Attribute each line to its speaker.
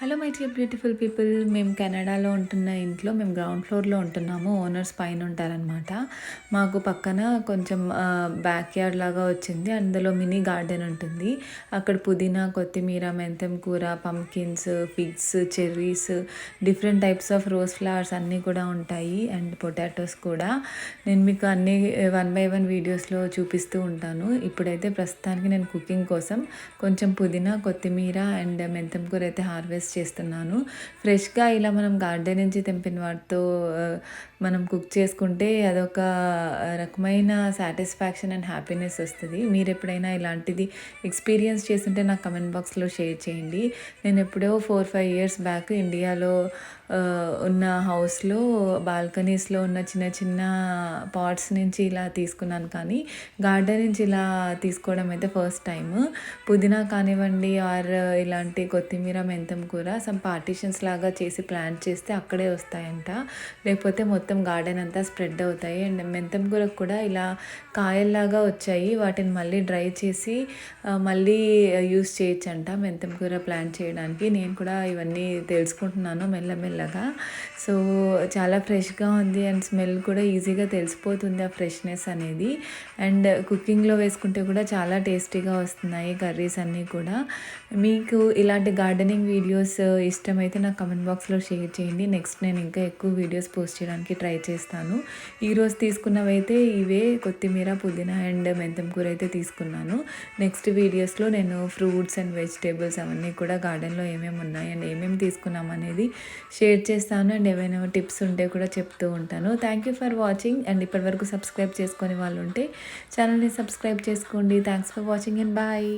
Speaker 1: Hello my dear beautiful people మేము కెనడాలో ఉంటున్న ఇంట్లో మేము గ్రౌండ్ ఫ్లోర్లో ఉంటున్నాము. ఓనర్స్ పైన ఉంటారనమాట మాకు పక్కన కొంచెం బ్యాక్ యార్డ్ లాగా వచ్చింది. అందులో మినీ గార్డెన్ ఉంటుంది. అక్కడ పుదీనా కొత్తిమీర మెంతం కూర pumpkins figs cherries different types of rose flowers అన్నీ కూడా ఉంటాయి. అండ్ పొటాటోస్ కూడా. నేను మీకు అన్ని వన్ బై వన్ వీడియోస్లో చూపిస్తూ ఉంటాను. ఇప్పుడైతే ప్రస్తుతానికి నేను కుకింగ్ కోసం కొంచెం పుదీనా కొత్తిమీర అండ్ మెంతం కూర అయితే హార్వెస్ట్ చేస్తున్నాను. ఫ్రెష్గా ఇలా మనం గార్డెన్ నుంచి తెంపిన వాటితో మనం కుక్ చేసుకుంటే అదొక రకమైన సాటిస్ఫాక్షన్ అండ్ హ్యాపీనెస్ వస్తుంది. మీరు ఎప్పుడైనా ఇలాంటిది ఎక్స్పీరియన్స్ చేస్తుంటే నాకు కమెంట్ బాక్స్లో షేర్ చేయండి. నేను ఎప్పుడో ఫోర్ ఫైవ్ ఇయర్స్ బ్యాక్ ఇండియాలో ఉన్న హౌస్లో బాల్కనీస్లో ఉన్న చిన్న చిన్న పాట్స్ నుంచి ఇలా తీసుకున్నాను. కానీ గార్డెన్ నుంచి ఇలా తీసుకోవడం అయితే ఫస్ట్ టైం పుదీనా కానివ్వండి ఆర్ ఇలాంటి కొత్తిమీర మెంతం కూర సమ్ పార్టీషన్స్ లాగా చేసి ప్లాంట్ చేస్తే అక్కడే వస్తాయంట. లేకపోతే మొత్తం గార్డెన్ అంతా స్ప్రెడ్ అవుతాయి. అండ్ మెంతం కూరకు కూడా ఇలా కాయల్లాగా వచ్చాయి. వాటిని మళ్ళీ డ్రై చేసి మళ్ళీ యూస్ చేయొచ్చంట మెంతం కూర ప్లాంట్ చేయడానికి. నేను కూడా ఇవన్నీ తెలుసుకుంటున్నాను మెల్లమెల్లగా. సో చాలా ఫ్రెష్గా ఉంది అండ్ స్మెల్ కూడా ఈజీగా తెలిసిపోతుంది ఆ ఫ్రెష్నెస్ అనేది. అండ్ కుకింగ్లో వేసుకుంటే కూడా చాలా టేస్టీగా వస్తున్నాయి కర్రీస్ అన్నీ కూడా. మీకు ఇలాంటి గార్డెనింగ్ వీడియోస్ వీడియోస్ uh, ఇష్టమైతే నాకు కమెంట్ బాక్స్లో షేర్ చేయండి. నెక్స్ట్ నేను ఇంకా ఎక్కువ వీడియోస్ పోస్ట్ చేయడానికి ట్రై చేస్తాను. ఈరోజు తీసుకున్నవైతే ఇవే కొత్తిమీర పుదీనా అండ్ మెంతం కూర అయితే తీసుకున్నాను. నెక్స్ట్ వీడియోస్లో నేను ఫ్రూట్స్ అండ్ వెజిటేబుల్స్ అవన్నీ కూడా గార్డెన్లో ఏమేమి ఉన్నాయి అండ్ ఏమేమి తీసుకున్నాం అనేది షేర్ చేస్తాను. అండ్ ఏమైనా టిప్స్ ఉంటే కూడా చెప్తూ ఉంటాను. Thank you for watching and ఇప్పటివరకు సబ్స్క్రైబ్ చేసుకొని వాళ్ళు ఉంటే ఛానల్ని సబ్స్క్రైబ్ చేసుకోండి. Thanks for watching and bye